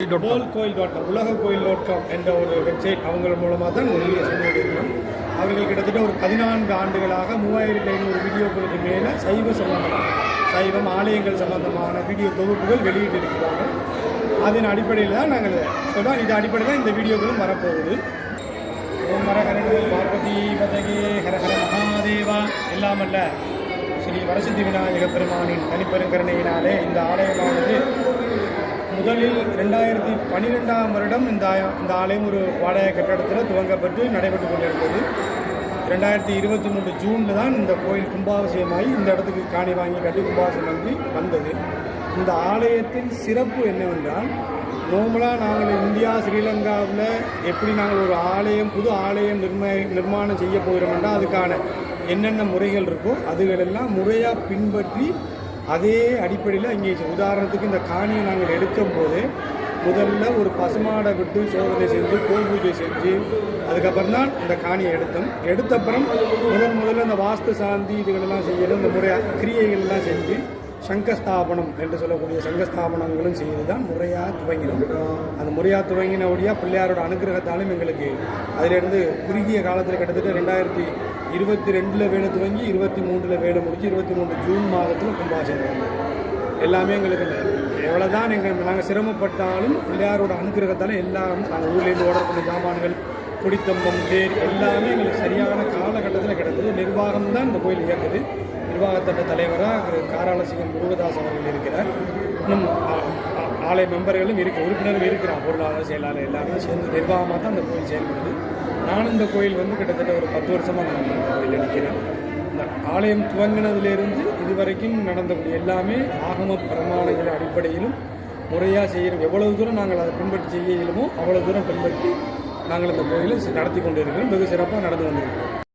World கோயில் dot com உலக கோயில் டாட் காம் என்ற ஒரு வெப்சைட் அவங்கள மூலமாக தான் ஒரு வீடியோ கொண்டிருக்கிறோம் அவர்கள் கிட்டத்தட்ட ஒரு பதினான்கு ஆண்டுகளாக மூவாயிரத்தி ஐநூறு வீடியோக்களுக்கு மேலே சைவ சம்பந்தமான சைவம் ஆலயங்கள் சம்பந்தமான வீடியோ தொகுப்புகள் வெளியிட்டிருக்கிறாங்க அதன் அடிப்படையில் தான் நாங்கள் சொல்கிறோம் இது அடிப்படையில் தான் இந்த வீடியோக்களும் வரப்போகுது. ஓம் ஹரஹரங்கள் பார்வதி பதகே ஹரஹர மகாதேவா. எல்லாமல்ல ஸ்ரீ வரசித்தி விநாயக பெருமானின் தனிப்பெருங்கரணையினாலே இந்த ஆலயமானது முதலில் ரெண்டாயிரத்தி பன்னிரெண்டாம் வருடம் இந்த இந்த ஆலயம் ஒரு வாடகை கட்டடத்தில் துவங்கப்பட்டு நடைபெற்று கொண்டிருந்தது ரெண்டாயிரத்தி இருபத்தி மூன்று ஜூனில் தான் இந்த கோயில் கும்பாபிஷேகமாகி இந்த இடத்துக்கு காணி வாங்கி கட்டி கும்பாபிஷேகம் வந்து வந்தது. இந்த ஆலயத்தின் சிறப்பு என்னவென்றால் நார்மலாக நாங்கள் இந்தியா ஸ்ரீலங்காவில் எப்படி நாங்கள் ஒரு ஆலயம் புது ஆலயம் நிர்ம நிர்மாணம் செய்ய போகிறோம்னா அதுக்கான என்னென்ன முறைகள் இருக்கோ அதுகளெல்லாம் முறையாக பின்பற்றி அதே அடிப்படையில் இங்கே உதாரணத்துக்கு இந்த காணியை நாங்கள் எடுக்கும் போது முதல்ல ஒரு பசுமாடை விட்டு சோதனை செஞ்சு கோல் பூஜை செஞ்சு அதுக்கப்புறம் தான் இந்த காணியை எடுத்தோம். எடுத்தப்புறம் முதன் முதல்ல இந்த வாஸ்து சாந்தி இதுகளெல்லாம் செய்யணும் இந்த முறையாக கிரியைகள்லாம் செஞ்சு சங்கஸ்தாபனம் என்று சொல்லக்கூடிய சங்கஸ்தாபனங்களும் செய்து தான் முறையாக துவங்கினோம். அந்த முறையாக துவங்கின வழியாக பிள்ளையாரோட அனுகிரகத்தாலும் எங்களுக்கு அதிலிருந்து குறுகிய காலத்தில் கிட்டத்தட்ட ரெண்டாயிரத்தி இருபத்தி ரெண்டில் வேலை துவங்கி இருபத்தி மூன்றில் வேலை முடிஞ்சு இருபத்தி மூணு ஜூன் மாதத்தில் கும்பாசனம் எல்லாமே எங்களுக்கு எவ்வளோ தான் எங்கள் நாங்கள் சிரமப்பட்டாலும் பிள்ளையாரோட அனுகிரகத்தால் எல்லாம் நாங்கள் ஊர்லேருந்து ஓடர் பண்ண ஜாமான்கள் குடித்தம்பம் தேர் எல்லாமே எங்களுக்கு சரியான காலகட்டத்தில் கிடைத்தது நிர்வாகம் தான் இந்த கோயில் இயக்குது. நிர்வாகத்தட்ட தலைவராக திரு காராலசிங்கம் முருகதாஸ் அவர்கள் இருக்கிறார். இன்னும் ஆலய மெம்பர்களும் இருக்கு உறுப்பினர்கள் இருக்கிறார் பொருளாளர் செயலாளர் எல்லாருமே சேர்ந்து நிர்வாகமாக தான் அந்த கோயில் செயல்படுது. நானும் இந்த கோயில் வந்து கிட்டத்தட்ட ஒரு பத்து வருஷமாக நான் இந்த கோயில் நிற்கிறேன் இந்த ஆலயம் துவங்கினதுலேருந்து இதுவரைக்கும் நடந்தக்கூடிய எல்லாமே ஆகம பிரமாணங்கள் அடிப்படையிலும் முறையாக செய்கிறோம் எவ்வளவு தூரம் நாங்கள் அதை பின்பற்றி செய்ய இயலுமோ அவ்வளவு தூரம் பின்பற்றி நாங்கள் இந்த கோயிலை நடத்தி கொண்டு இருக்கிறோம் வெகு சிறப்பாக நடந்து கொண்டிருக்கிறோம்